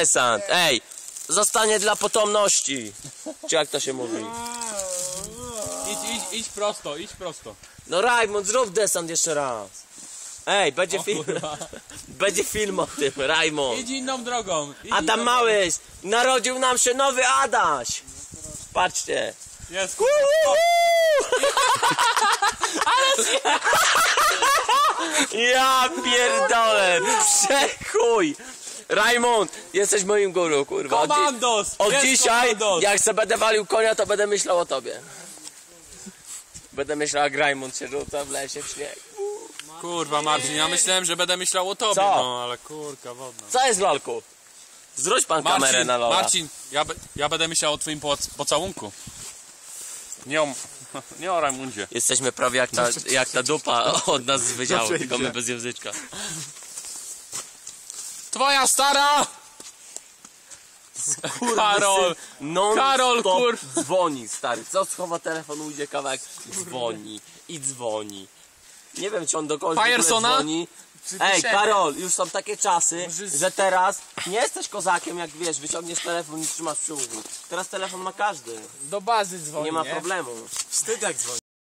desant. Ej, zostanie dla potomności. Czy jak to się mówi? Idź, idź, idź prosto, idź prosto. No Rajmond, zrób desant jeszcze raz. Ej, będzie O film. kurwa. Będzie film o tym, Rajmond. Idź inną drogą. Idź Adam inną Małyś, narodził nam się nowy Adaś. Patrzcie. Jest. Ja pierdolę, przechuj. Rajmond, jesteś moim guru, kurwa. Od, dzi- Komandos! od Jest dzisiaj, komandos. jak se będę walił konia, to będę myślał o tobie. Będę myślał, jak Rajmond się rzuca w lesie w śnieg. Kurwa Marcin, ja myślałem, że będę myślał o tobie, Co? no ale kurka wodna. Co jest, Lolku? Zwróć pan kamerę Marcin, na Lola. Marcin, ja, be, ja będę myślał o twoim poc pocałunku. Nie o, nie o Rajmundzie. Jesteśmy prawie jak ta, jak ta dupa od nas z wydziału, Zawsze tylko my bez języczka. Twoja stara! Karol! Non Karol, stop kur- dzwoni, stary. Co schowa telefon, ujdzie kawałek, dzwoni i dzwoni. Nie wiem, czy on do kogoś Firesona? dzwoni. Ej, Karol, już są takie czasy, że teraz nie jesteś kozakiem, jak wiesz, wyciągniesz telefon i trzymasz przy uchu. Teraz telefon ma każdy, Do bazy dzwoni, nie ma problemu. Wstyd jak dzwoni.